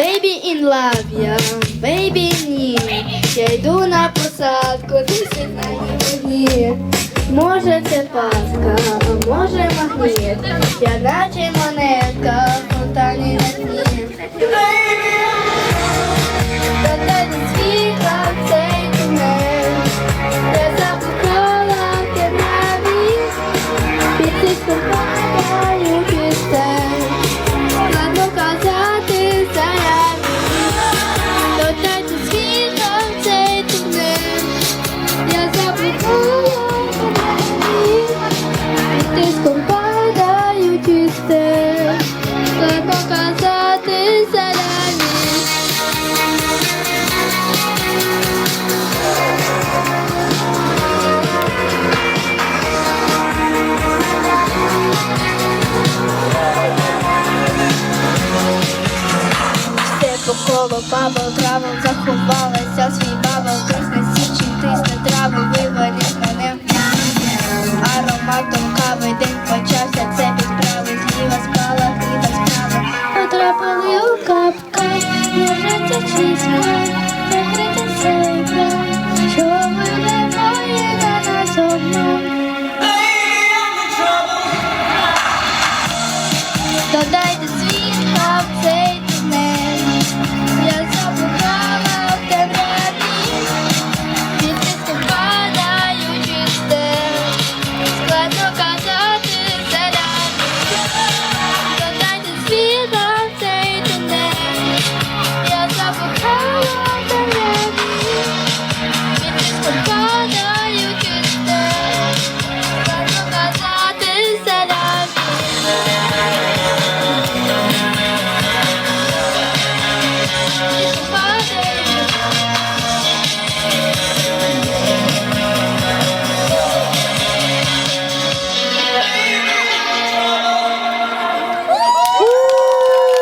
Baby in love, я baby ні. Я йду на посадку, ти сідай мені. Може це паска, може магніт, я наче монетка. коло бабл травом заховалася, свій бабл тисне січі, тисне траву, виварів мене ароматом кави день почався, це підправи, зліва спала, ліва спала, потрапили у капка, не життя числа.